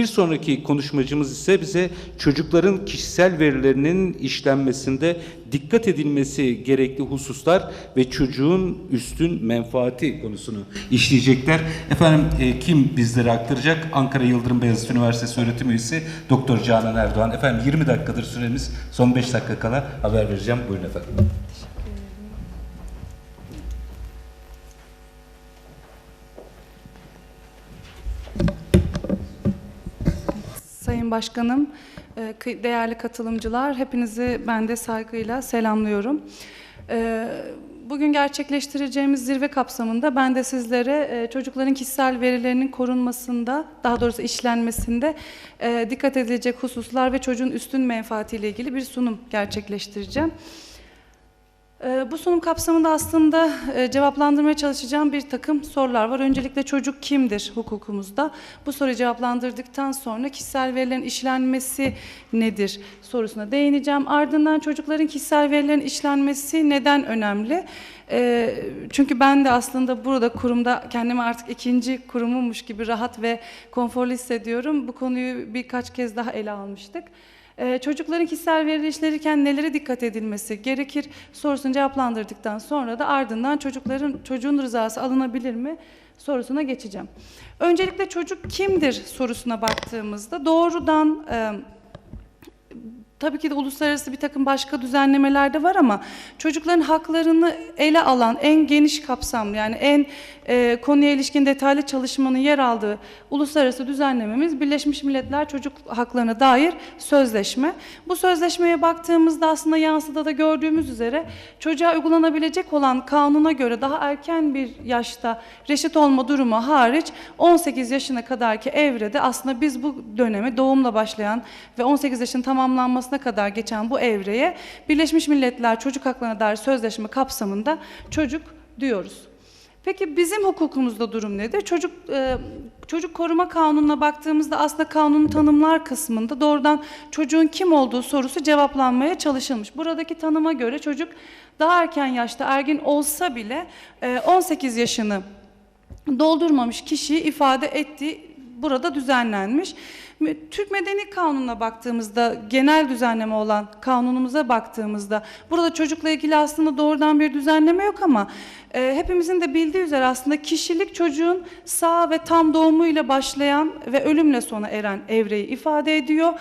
Bir sonraki konuşmacımız ise bize çocukların kişisel verilerinin işlenmesinde dikkat edilmesi gerekli hususlar ve çocuğun üstün menfaati konusunu işleyecekler. Efendim e, kim bizlere aktaracak? Ankara Yıldırım Beyazıt Üniversitesi öğretim üyesi Doktor Canan Erdoğan. Efendim 20 dakikadır süremiz. Son 5 dakika kala haber vereceğim. Buyurun efendim. Sayın Başkanım, e, değerli katılımcılar, hepinizi ben de saygıyla selamlıyorum. E, Bugün gerçekleştireceğimiz zirve kapsamında ben de sizlere e, çocukların kişisel verilerinin korunmasında, daha doğrusu işlenmesinde dikkat edilecek hususlar ve çocuğun üstün menfaatiyle ilgili bir sunum gerçekleştireceğim. Ee, Bu sunum kapsamında aslında e, cevaplandırmaya çalışacağım bir takım sorular var. Öncelikle çocuk kimdir hukukumuzda? Bu soruyu cevaplandırdıktan sonra kişisel verilerin işlenmesi nedir sorusuna değineceğim. Ardından çocukların kişisel verilerin işlenmesi neden önemli? Ee, Çünkü ben de aslında burada kurumda kendimi artık ikinci kurumummuş gibi rahat ve konforlu hissediyorum. Bu konuyu birkaç kez daha ele almıştık. Ee, Çocukların kişisel verileri işlenirken nelere dikkat edilmesi gerekir sorusunu cevaplandırdıktan sonra da ardından çocukların çocuğun rızası alınabilir mi sorusuna geçeceğim. Öncelikle çocuk kimdir sorusuna baktığımızda doğrudan e, Tabii ki de uluslararası bir takım başka düzenlemeler de var ama çocukların haklarını ele alan en geniş kapsamlı yani en e, konuya ilişkin detaylı çalışmanın yer aldığı uluslararası düzenlememiz Birleşmiş Milletler Çocuk Haklarına dair sözleşme. Bu sözleşmeye baktığımızda aslında yansıda da gördüğümüz üzere çocuğa uygulanabilecek olan kanuna göre daha erken bir yaşta reşit olma durumu hariç 18 yaşına kadarki evrede aslında biz bu dönemi doğumla başlayan ve 18 yaşın tamamlanmasına kadar geçen bu evreye Birleşmiş Milletler Çocuk Haklarına dair sözleşme kapsamında çocuk diyoruz. Peki bizim hukukumuzda durum nedir? Çocuk e, çocuk koruma kanununa baktığımızda aslında kanunun tanımlar kısmında doğrudan çocuğun kim olduğu sorusu cevaplanmaya çalışılmış. Buradaki tanıma göre çocuk daha erken yaşta ergin olsa bile e, 18 yaşını doldurmamış kişiyi ifade ettiği burada düzenlenmiş. Türk Medeni Kanunu'na baktığımızda, genel düzenleme olan kanunumuza baktığımızda, burada çocukla ilgili aslında doğrudan bir düzenleme yok ama e, hepimizin de bildiği üzere aslında kişilik çocuğun sağ ve tam doğumuyla başlayan ve ölümle sona eren evreyi ifade ediyor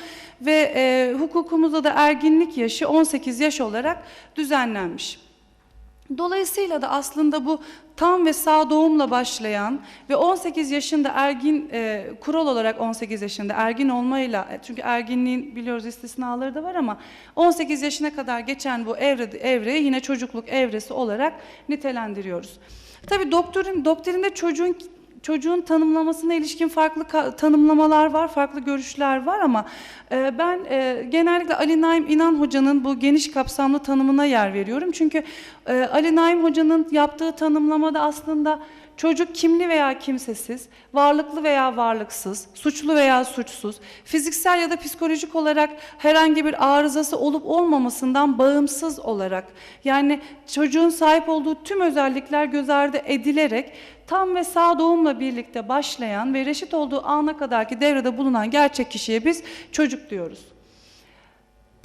ve e, hukukumuzda da erginlik yaşı 18 yaş olarak düzenlenmiş. Dolayısıyla da aslında bu tam ve sağ doğumla başlayan ve 18 yaşında ergin e, kural olarak 18 yaşında ergin olmayla e, çünkü erginliğin biliyoruz istisnaları da var ama 18 yaşına kadar geçen bu evre, evreyi yine çocukluk evresi olarak nitelendiriyoruz. Tabii doktorin doktrinde çocuğun çocuğun tanımlamasına ilişkin farklı tanımlamalar var, farklı görüşler var ama e, ben e, genellikle Ali Naim İnan Hoca'nın bu geniş kapsamlı tanımına yer veriyorum. Çünkü e, Ali Naim Hoca'nın yaptığı tanımlamada aslında çocuk kimli veya kimsesiz, varlıklı veya varlıksız, suçlu veya suçsuz, fiziksel ya da psikolojik olarak herhangi bir arızası olup olmamasından bağımsız olarak yani çocuğun sahip olduğu tüm özellikler göz ardı edilerek tam ve sağ doğumla birlikte başlayan ve reşit olduğu ana kadarki devrede bulunan gerçek kişiye biz çocuk diyoruz.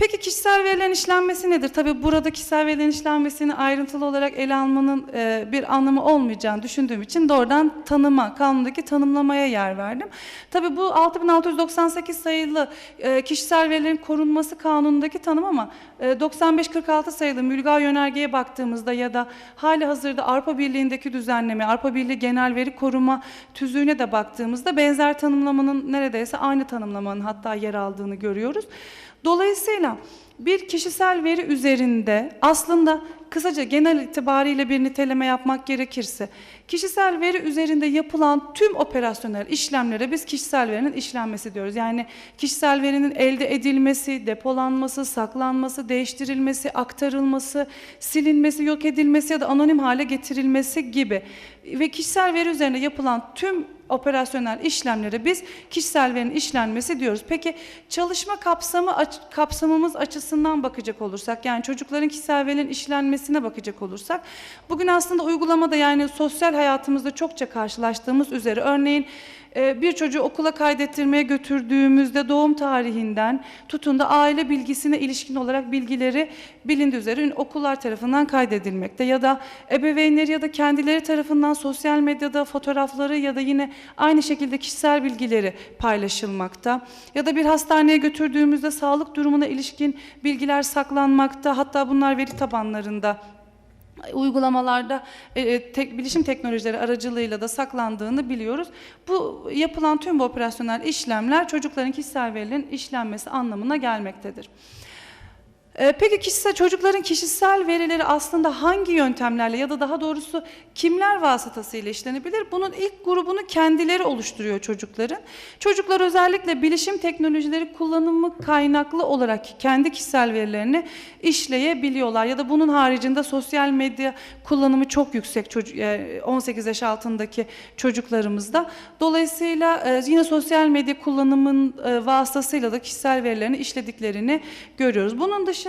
Peki kişisel verilerin işlenmesi nedir? Tabii burada kişisel verilerin işlenmesini ayrıntılı olarak ele almanın e, bir anlamı olmayacağını düşündüğüm için doğrudan tanıma, kanundaki tanımlamaya yer verdim. Tabii bu 6698 sayılı e, kişisel verilerin korunması kanunundaki tanım ama e, 9546 sayılı mülga yönergeye baktığımızda ya da hali hazırda Avrupa Birliği'ndeki düzenleme, Avrupa Birliği Genel Veri Koruma Tüzüğü'ne de baktığımızda benzer tanımlamanın neredeyse aynı tanımlamanın hatta yer aldığını görüyoruz. Dolayısıyla bir kişisel veri üzerinde aslında kısaca genel itibariyle bir niteleme yapmak gerekirse kişisel veri üzerinde yapılan tüm operasyonel işlemlere biz kişisel verinin işlenmesi diyoruz. Yani kişisel verinin elde edilmesi, depolanması, saklanması, değiştirilmesi, aktarılması, silinmesi, yok edilmesi ya da anonim hale getirilmesi gibi ve kişisel veri üzerinde yapılan tüm operasyonel işlemlere biz kişisel verinin işlenmesi diyoruz. Peki çalışma kapsamı aç- kapsamımız açısından bakacak olursak yani çocukların kişisel verinin işlenmesine bakacak olursak bugün aslında uygulamada yani sosyal hayatımızda çokça karşılaştığımız üzere örneğin e, bir çocuğu okula kaydettirmeye götürdüğümüzde doğum tarihinden tutun da aile bilgisine ilişkin olarak bilgileri bilindiği üzere okullar tarafından kaydedilmekte. Ya da ebeveynleri ya da kendileri tarafından sosyal medyada fotoğrafları ya da yine aynı şekilde kişisel bilgileri paylaşılmakta. Ya da bir hastaneye götürdüğümüzde sağlık durumuna ilişkin bilgiler saklanmakta. Hatta bunlar veri tabanlarında uygulamalarda e, e, tek, bilişim teknolojileri aracılığıyla da saklandığını biliyoruz. Bu yapılan tüm bu operasyonel işlemler çocukların kişisel verilerin işlenmesi anlamına gelmektedir. E, Peki kişisel çocukların kişisel verileri aslında hangi yöntemlerle ya da daha doğrusu kimler vasıtasıyla işlenebilir? Bunun ilk grubunu kendileri oluşturuyor çocukların. Çocuklar özellikle bilişim teknolojileri kullanımı kaynaklı olarak kendi kişisel verilerini işleyebiliyorlar ya da bunun haricinde sosyal medya kullanımı çok yüksek çocuk e, 18 yaş altındaki çocuklarımızda. Dolayısıyla e, yine sosyal medya kullanımın e, vasıtasıyla da kişisel verilerini işlediklerini görüyoruz. Bunun dışında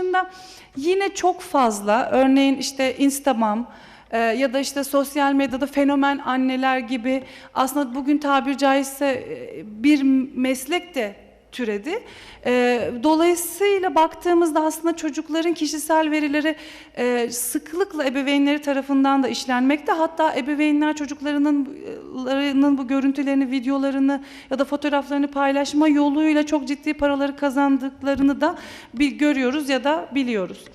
yine çok fazla örneğin işte Instagram e, ya da işte sosyal medyada fenomen anneler gibi aslında bugün tabir caizse e, bir meslek de türedi. E, dolayısıyla baktığımızda aslında çocukların kişisel verileri e, sıklıkla ebeveynleri tarafından da işlenmekte. Hatta ebeveynler çocuklarının larının bu görüntülerini, videolarını ya da fotoğraflarını paylaşma yoluyla çok ciddi paraları kazandıklarını da bir görüyoruz ya da biliyoruz.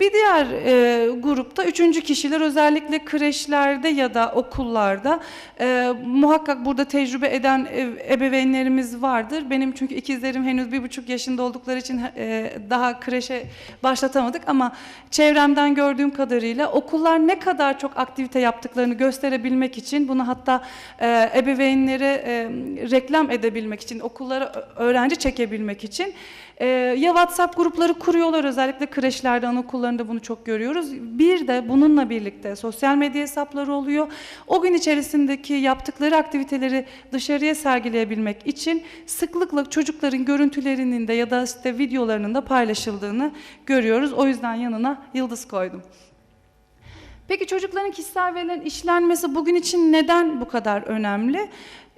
Bir diğer e, grupta üçüncü kişiler özellikle kreşlerde ya da okullarda e, muhakkak burada tecrübe eden e, ebeveynlerimiz vardır. Benim çünkü ikizlerim henüz bir buçuk yaşında oldukları için e, daha kreşe başlatamadık ama çevremden gördüğüm kadarıyla okullar ne kadar çok aktivite yaptıklarını gösterebilmek için bunu hatta e, ebeveynlere e, reklam edebilmek için okullara öğrenci çekebilmek için ee, ya WhatsApp grupları kuruyorlar özellikle kreşlerde, anaokullarında bunu çok görüyoruz. Bir de bununla birlikte sosyal medya hesapları oluyor. O gün içerisindeki yaptıkları aktiviteleri dışarıya sergileyebilmek için sıklıkla çocukların görüntülerinin de ya da işte videolarının da paylaşıldığını görüyoruz. O yüzden yanına yıldız koydum. Peki çocukların kişisel verilerin işlenmesi bugün için neden bu kadar önemli?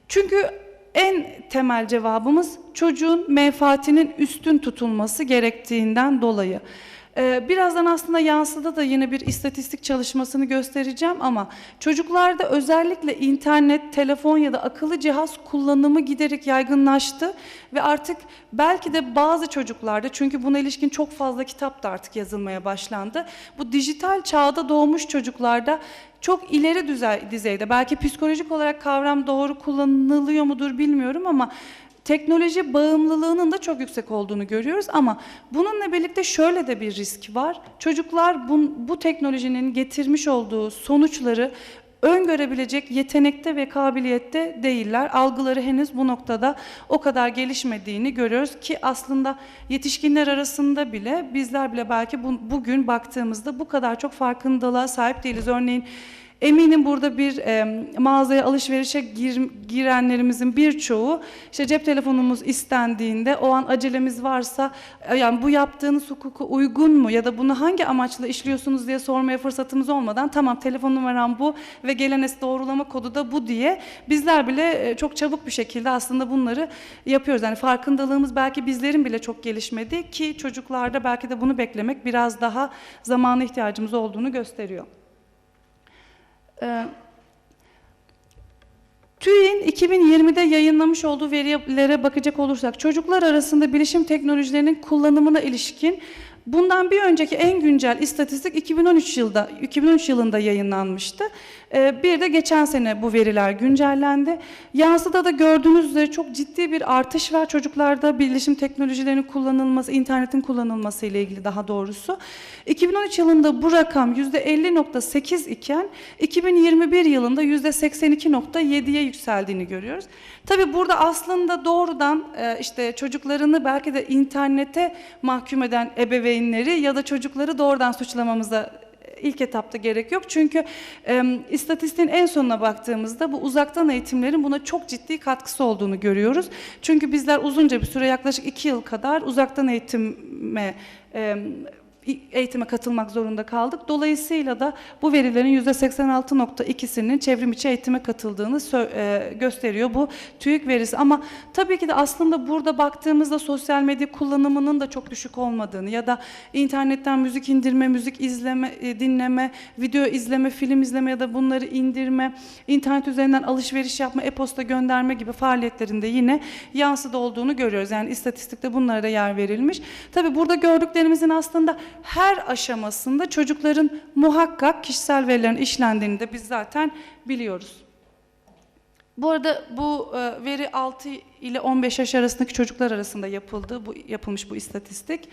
Çünkü en temel cevabımız çocuğun menfaatinin üstün tutulması gerektiğinden dolayı. Ee, Birazdan aslında yansıda da yine bir istatistik çalışmasını göstereceğim ama çocuklarda özellikle internet, telefon ya da akıllı cihaz kullanımı giderek yaygınlaştı ve artık belki de bazı çocuklarda çünkü buna ilişkin çok fazla kitap da artık yazılmaya başlandı. Bu dijital çağda doğmuş çocuklarda çok ileri düzey, düzeyde belki psikolojik olarak kavram doğru kullanılıyor mudur bilmiyorum ama teknoloji bağımlılığının da çok yüksek olduğunu görüyoruz ama bununla birlikte şöyle de bir risk var. Çocuklar bu, bu teknolojinin getirmiş olduğu sonuçları öngörebilecek yetenekte ve kabiliyette değiller. Algıları henüz bu noktada o kadar gelişmediğini görüyoruz ki aslında yetişkinler arasında bile bizler bile belki bu, bugün baktığımızda bu kadar çok farkındalığa sahip değiliz. Örneğin Eminim burada bir e, mağazaya alışverişe gir, girenlerimizin birçoğu işte cep telefonumuz istendiğinde o an acelemiz varsa yani bu yaptığınız hukuka uygun mu ya da bunu hangi amaçla işliyorsunuz diye sormaya fırsatımız olmadan tamam telefon numaram bu ve gelen doğrulama kodu da bu diye bizler bile çok çabuk bir şekilde aslında bunları yapıyoruz. Yani farkındalığımız belki bizlerin bile çok gelişmedi ki çocuklarda belki de bunu beklemek biraz daha zamana ihtiyacımız olduğunu gösteriyor. Ee, TÜİ'nin 2020'de yayınlamış olduğu verilere bakacak olursak çocuklar arasında bilişim teknolojilerinin kullanımına ilişkin bundan bir önceki en güncel istatistik 2013 yılda 2013 yılında yayınlanmıştı. Ee, bir de geçen sene bu veriler güncellendi. Yansıda da gördüğünüz üzere çok ciddi bir artış var çocuklarda bilişim teknolojilerinin kullanılması, internetin kullanılması ile ilgili daha doğrusu. 2013 yılında bu rakam %50.8 iken 2021 yılında %82.7'ye yükseldiğini görüyoruz. Tabii burada aslında doğrudan e, işte çocuklarını belki de internete mahkum eden ebeveynleri ya da çocukları doğrudan suçlamamıza ilk etapta gerek yok. Çünkü e, istatistiğin en sonuna baktığımızda bu uzaktan eğitimlerin buna çok ciddi katkısı olduğunu görüyoruz. Çünkü bizler uzunca bir süre yaklaşık iki yıl kadar uzaktan eğitime e, eğitime katılmak zorunda kaldık. Dolayısıyla da bu verilerin %86.2'sinin çevrim içi eğitime katıldığını e, gösteriyor bu TÜİK verisi. Ama tabii ki de aslında burada baktığımızda sosyal medya kullanımının da çok düşük olmadığını ya da internetten müzik indirme, müzik izleme, e, dinleme, video izleme, film izleme ya da bunları indirme, internet üzerinden alışveriş yapma, e-posta gönderme gibi faaliyetlerinde yine yansıda olduğunu görüyoruz. Yani istatistikte bunlara da yer verilmiş. Tabii burada gördüklerimizin aslında her aşamasında çocukların muhakkak kişisel verilerin işlendiğini de biz zaten biliyoruz. Bu arada bu e, veri 6 ile 15 yaş arasındaki çocuklar arasında yapıldı. Bu yapılmış bu istatistik.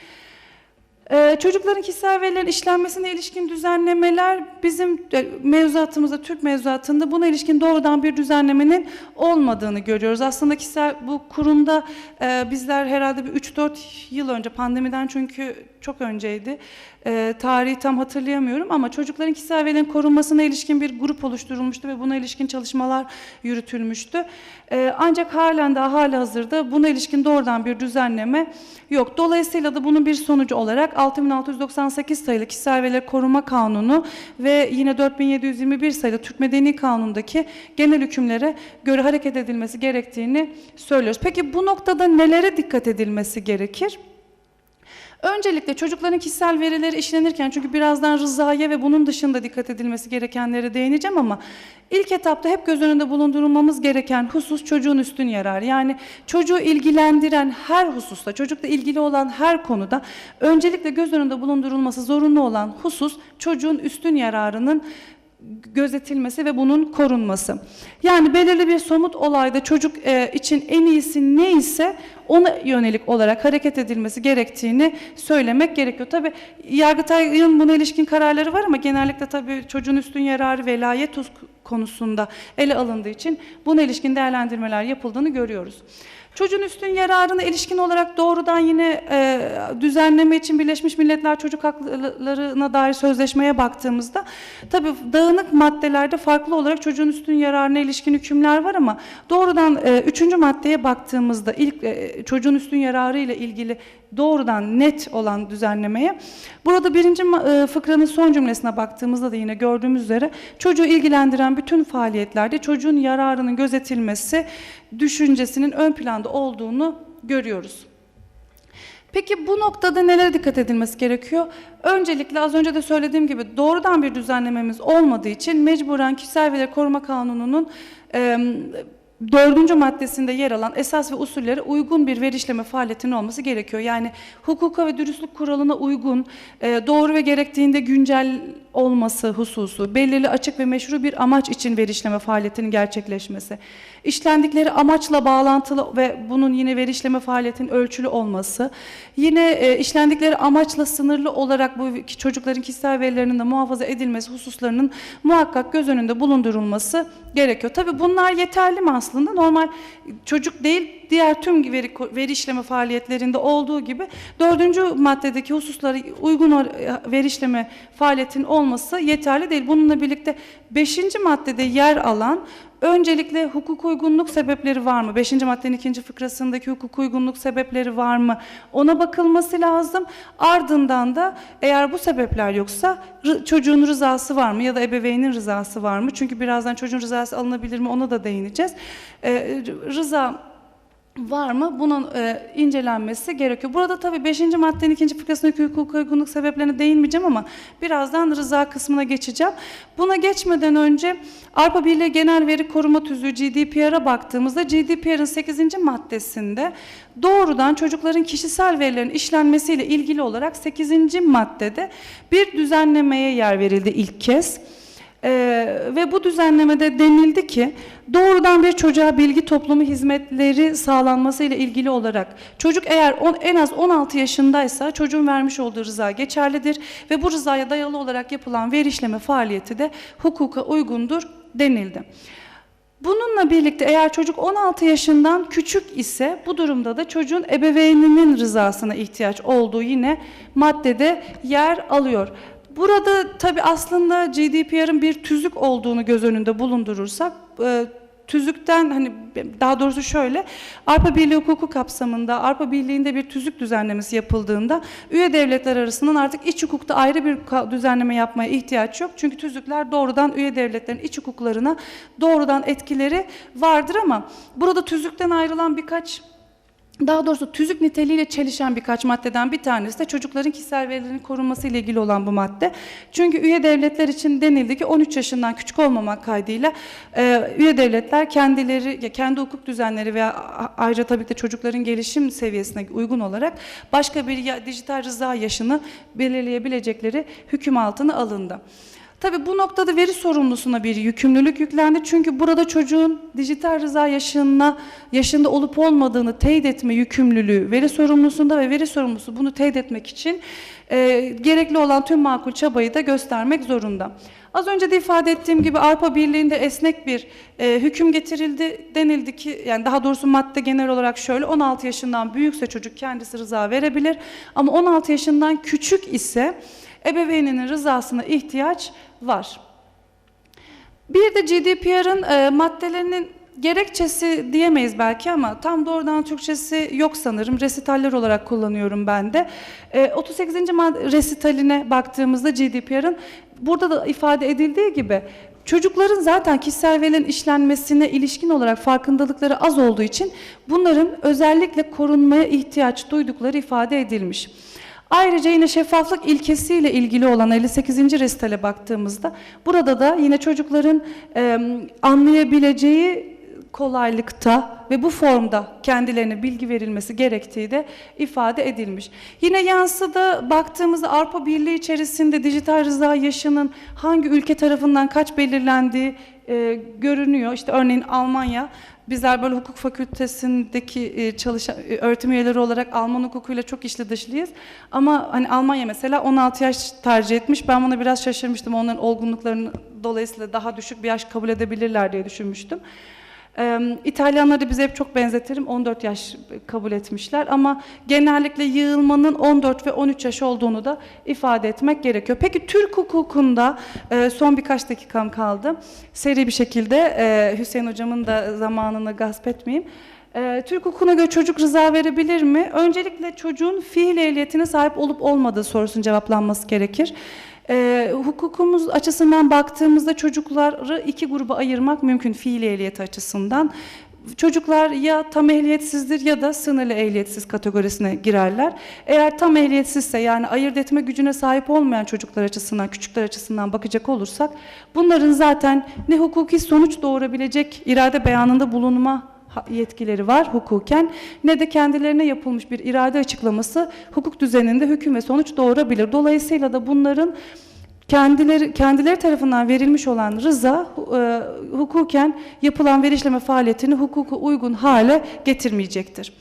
Ee, çocukların kişisel verilerin işlenmesine ilişkin düzenlemeler bizim e, mevzuatımızda, Türk mevzuatında buna ilişkin doğrudan bir düzenlemenin olmadığını görüyoruz. Aslında kişisel bu kurumda e, bizler herhalde bir 3-4 yıl önce pandemiden çünkü çok önceydi. E, tarihi tam hatırlayamıyorum ama çocukların kişisel verilerin korunmasına ilişkin bir grup oluşturulmuştu ve buna ilişkin çalışmalar yürütülmüştü. E, ancak halen daha hala hazırda buna ilişkin doğrudan bir düzenleme yok. Dolayısıyla da bunun bir sonucu olarak 6698 sayılı Kişisel Verileri Koruma Kanunu ve yine 4721 sayılı Türk Medeni Kanunu'ndaki genel hükümlere göre hareket edilmesi gerektiğini söylüyoruz. Peki bu noktada nelere dikkat edilmesi gerekir? Öncelikle çocukların kişisel verileri işlenirken çünkü birazdan rızaya ve bunun dışında dikkat edilmesi gerekenlere değineceğim ama ilk etapta hep göz önünde bulundurulmamız gereken husus çocuğun üstün yararı. Yani çocuğu ilgilendiren her hususta, çocukla ilgili olan her konuda öncelikle göz önünde bulundurulması zorunlu olan husus çocuğun üstün yararının gözetilmesi ve bunun korunması. Yani belirli bir somut olayda çocuk e, için en iyisi neyse ona yönelik olarak hareket edilmesi gerektiğini söylemek gerekiyor. Tabi Yargıtay'ın buna ilişkin kararları var ama genellikle tabi çocuğun üstün yararı velayet konusunda ele alındığı için buna ilişkin değerlendirmeler yapıldığını görüyoruz. Çocuğun üstün yararına ilişkin olarak doğrudan yine e, düzenleme için Birleşmiş Milletler Çocuk Haklarına dair sözleşmeye baktığımızda tabii dağınık maddelerde farklı olarak çocuğun üstün yararına ilişkin hükümler var ama doğrudan e, üçüncü maddeye baktığımızda ilk e, çocuğun üstün yararı ile ilgili doğrudan net olan düzenlemeye burada birinci e, fıkranın son cümlesine baktığımızda da yine gördüğümüz üzere çocuğu ilgilendiren bütün faaliyetlerde çocuğun yararının gözetilmesi düşüncesinin ön planda olduğunu görüyoruz. Peki bu noktada nelere dikkat edilmesi gerekiyor? Öncelikle az önce de söylediğim gibi doğrudan bir düzenlememiz olmadığı için mecburen Kişisel Verileri Koruma Kanunu'nun e, dördüncü maddesinde yer alan esas ve usullere uygun bir veri işleme faaliyetinin olması gerekiyor. Yani hukuka ve dürüstlük kuralına uygun, e, doğru ve gerektiğinde güncel olması hususu, belirli açık ve meşru bir amaç için veri işleme faaliyetinin gerçekleşmesi, işlendikleri amaçla bağlantılı ve bunun yine veri işleme faaliyetinin ölçülü olması, yine e, işlendikleri amaçla sınırlı olarak bu çocukların kişisel verilerinin de muhafaza edilmesi hususlarının muhakkak göz önünde bulundurulması gerekiyor. Tabii bunlar yeterli mi aslında? Normal çocuk değil diğer tüm veri, veri işleme faaliyetlerinde olduğu gibi dördüncü maddedeki hususlara uygun or- veri işleme faaliyetinin olması yeterli değil. Bununla birlikte beşinci maddede yer alan öncelikle hukuk uygunluk sebepleri var mı? Beşinci maddenin ikinci fıkrasındaki hukuk uygunluk sebepleri var mı? Ona bakılması lazım. Ardından da eğer bu sebepler yoksa çocuğun rızası var mı ya da ebeveynin rızası var mı? Çünkü birazdan çocuğun rızası alınabilir mi ona da değineceğiz. Ee, rıza var mı? Bunun e, incelenmesi gerekiyor. Burada tabii 5. maddenin ikinci fıkrasındaki hukuk uygunluk sebeplerine değinmeyeceğim ama birazdan rıza kısmına geçeceğim. Buna geçmeden önce Avrupa Birliği Genel Veri Koruma Tüzüğü GDPR'a baktığımızda GDPR'ın 8. maddesinde doğrudan çocukların kişisel verilerin işlenmesiyle ilgili olarak 8. maddede bir düzenlemeye yer verildi ilk kez. Ee, ve bu düzenlemede denildi ki doğrudan bir çocuğa bilgi toplumu hizmetleri sağlanması ile ilgili olarak çocuk eğer on, en az 16 yaşındaysa çocuğun vermiş olduğu rıza geçerlidir ve bu rızaya dayalı olarak yapılan veri işleme faaliyeti de hukuka uygundur denildi. Bununla birlikte eğer çocuk 16 yaşından küçük ise bu durumda da çocuğun ebeveyninin rızasına ihtiyaç olduğu yine maddede yer alıyor. Burada tabi aslında GDPR'ın bir tüzük olduğunu göz önünde bulundurursak e, tüzükten hani daha doğrusu şöyle Avrupa Birliği hukuku kapsamında Avrupa Birliği'nde bir tüzük düzenlemesi yapıldığında üye devletler arasından artık iç hukukta ayrı bir düzenleme yapmaya ihtiyaç yok. Çünkü tüzükler doğrudan üye devletlerin iç hukuklarına doğrudan etkileri vardır ama burada tüzükten ayrılan birkaç daha doğrusu tüzük niteliğiyle çelişen birkaç maddeden bir tanesi de çocukların kişisel verilerinin korunması ile ilgili olan bu madde. Çünkü üye devletler için denildi ki 13 yaşından küçük olmamak kaydıyla e, üye devletler kendileri kendi hukuk düzenleri veya ayrıca tabii ki de çocukların gelişim seviyesine uygun olarak başka bir dijital rıza yaşını belirleyebilecekleri hüküm altına alındı. Tabii bu noktada veri sorumlusuna bir yükümlülük yüklendi. Çünkü burada çocuğun dijital rıza yaşına, yaşında olup olmadığını teyit etme yükümlülüğü veri sorumlusunda ve veri sorumlusu bunu teyit etmek için e, gerekli olan tüm makul çabayı da göstermek zorunda. Az önce de ifade ettiğim gibi Avrupa Birliği'nde esnek bir e, hüküm getirildi. Denildi ki yani daha doğrusu madde genel olarak şöyle 16 yaşından büyükse çocuk kendisi rıza verebilir ama 16 yaşından küçük ise ebeveyninin rızasına ihtiyaç var. Bir de GDPR'ın e, maddelerinin gerekçesi diyemeyiz belki ama tam doğrudan Türkçesi yok sanırım. Resitaller olarak kullanıyorum ben de. E, 38. mad- resitaline baktığımızda GDPR'ın burada da ifade edildiği gibi çocukların zaten kişisel verilerin işlenmesine ilişkin olarak farkındalıkları az olduğu için bunların özellikle korunmaya ihtiyaç duydukları ifade edilmiş. Ayrıca yine şeffaflık ilkesiyle ilgili olan 58. resitale baktığımızda burada da yine çocukların e, anlayabileceği kolaylıkta ve bu formda kendilerine bilgi verilmesi gerektiği de ifade edilmiş. Yine yansıda baktığımızda Avrupa Birliği içerisinde dijital rıza yaşının hangi ülke tarafından kaç belirlendiği e, görünüyor. İşte örneğin Almanya Bizler böyle hukuk fakültesindeki e, çalışan e, öğretim üyeleri olarak Alman hukukuyla çok içli dışlıyız. Ama hani Almanya mesela 16 yaş tercih etmiş. Ben buna biraz şaşırmıştım. Onların olgunluklarının dolayısıyla daha düşük bir yaş kabul edebilirler diye düşünmüştüm. Ee, İtalyanları bize hep çok benzetirim. 14 yaş kabul etmişler ama genellikle yığılmanın 14 ve 13 yaş olduğunu da ifade etmek gerekiyor. Peki Türk hukukunda e, son birkaç dakikam kaldı. Seri bir şekilde e, Hüseyin hocamın da zamanını gasp etmeyeyim. E, Türk hukukuna göre çocuk rıza verebilir mi? Öncelikle çocuğun fiil ehliyetine sahip olup olmadığı sorusunun cevaplanması gerekir. Ee, hukukumuz açısından baktığımızda çocukları iki gruba ayırmak mümkün fiil ehliyeti açısından. Çocuklar ya tam ehliyetsizdir ya da sınırlı ehliyetsiz kategorisine girerler. Eğer tam ehliyetsizse yani ayırt etme gücüne sahip olmayan çocuklar açısından, küçükler açısından bakacak olursak bunların zaten ne hukuki sonuç doğurabilecek irade beyanında bulunma yetkileri var hukuken ne de kendilerine yapılmış bir irade açıklaması hukuk düzeninde hüküm ve sonuç doğurabilir. Dolayısıyla da bunların kendileri kendileri tarafından verilmiş olan rıza e, hukuken yapılan veri işleme faaliyetini hukuka uygun hale getirmeyecektir.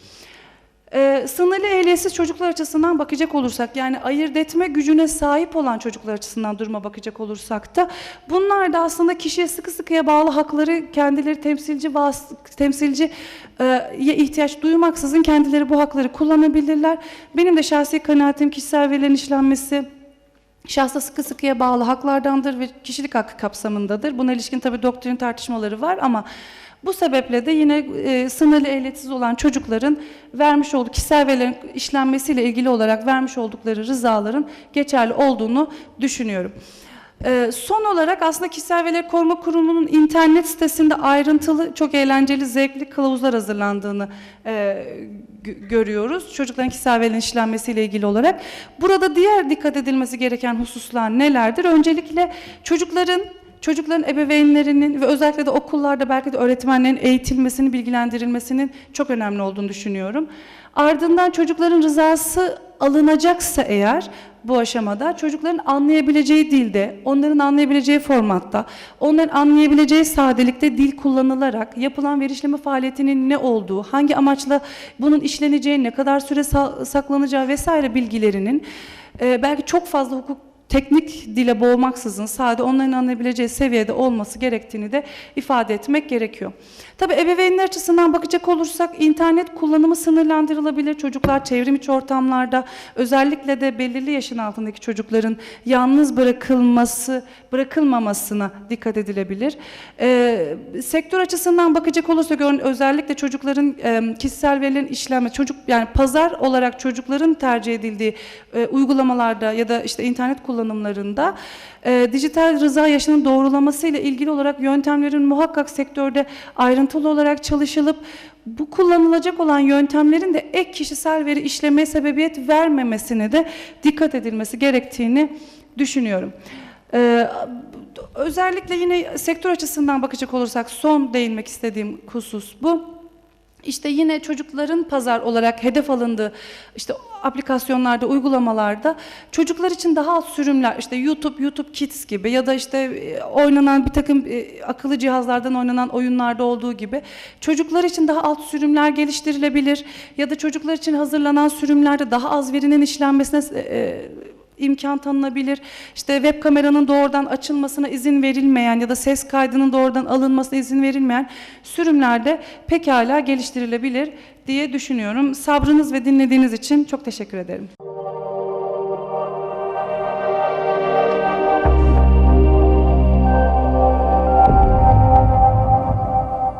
Ee, sınırlı ehliyetsiz çocuklar açısından bakacak olursak yani ayırt etme gücüne sahip olan çocuklar açısından duruma bakacak olursak da bunlar da aslında kişiye sıkı sıkıya bağlı hakları kendileri temsilci vas temsilci e, ihtiyaç duymaksızın kendileri bu hakları kullanabilirler. Benim de şahsi kanaatim kişisel verilerin işlenmesi şahsa sıkı sıkıya bağlı haklardandır ve kişilik hakkı kapsamındadır. Buna ilişkin tabii doktrin tartışmaları var ama bu sebeple de yine e, sınırlı ehliyetsiz olan çocukların vermiş olduğu kişisel verilerin işlenmesiyle ilgili olarak vermiş oldukları rızaların geçerli olduğunu düşünüyorum. E, son olarak aslında Kişisel Verileri Koruma Kurumu'nun internet sitesinde ayrıntılı, çok eğlenceli, zevkli kılavuzlar hazırlandığını e, gö- görüyoruz. Çocukların kişisel verilerin işlenmesiyle ilgili olarak. Burada diğer dikkat edilmesi gereken hususlar nelerdir? Öncelikle çocukların çocukların ebeveynlerinin ve özellikle de okullarda belki de öğretmenlerin eğitilmesini, bilgilendirilmesinin çok önemli olduğunu düşünüyorum. Ardından çocukların rızası alınacaksa eğer bu aşamada çocukların anlayabileceği dilde, onların anlayabileceği formatta, onların anlayabileceği sadelikte dil kullanılarak yapılan veri işleme faaliyetinin ne olduğu, hangi amaçla bunun işleneceği, ne kadar süre sa- saklanacağı vesaire bilgilerinin belki çok fazla hukuk teknik dile boğmaksızın sade onların anlayabileceği seviyede olması gerektiğini de ifade etmek gerekiyor. Tabii ebeveynler açısından bakacak olursak internet kullanımı sınırlandırılabilir. Çocuklar çevrim içi ortamlarda özellikle de belirli yaşın altındaki çocukların yalnız bırakılması, bırakılmamasına dikkat edilebilir. Ee, sektör açısından bakacak olursak özellikle çocukların e, kişisel verilerin işlenme, çocuk yani pazar olarak çocukların tercih edildiği e, uygulamalarda ya da işte internet kullanımlarında e, dijital rıza yaşının doğrulaması ile ilgili olarak yöntemlerin muhakkak sektörde ayrıntılı olarak çalışılıp bu kullanılacak olan yöntemlerin de ek kişisel veri işlemeye sebebiyet vermemesine de dikkat edilmesi gerektiğini düşünüyorum. Ee, özellikle yine sektör açısından bakacak olursak son değinmek istediğim husus bu. İşte yine çocukların pazar olarak hedef alındığı işte aplikasyonlarda, uygulamalarda çocuklar için daha az sürümler, işte YouTube, YouTube Kids gibi ya da işte e, oynanan bir takım e, akıllı cihazlardan oynanan oyunlarda olduğu gibi çocuklar için daha alt sürümler geliştirilebilir ya da çocuklar için hazırlanan sürümlerde daha az verinin işlenmesine e, imkan tanınabilir. İşte web kameranın doğrudan açılmasına izin verilmeyen ya da ses kaydının doğrudan alınmasına izin verilmeyen sürümlerde pekala geliştirilebilir diye düşünüyorum. Sabrınız ve dinlediğiniz için çok teşekkür ederim.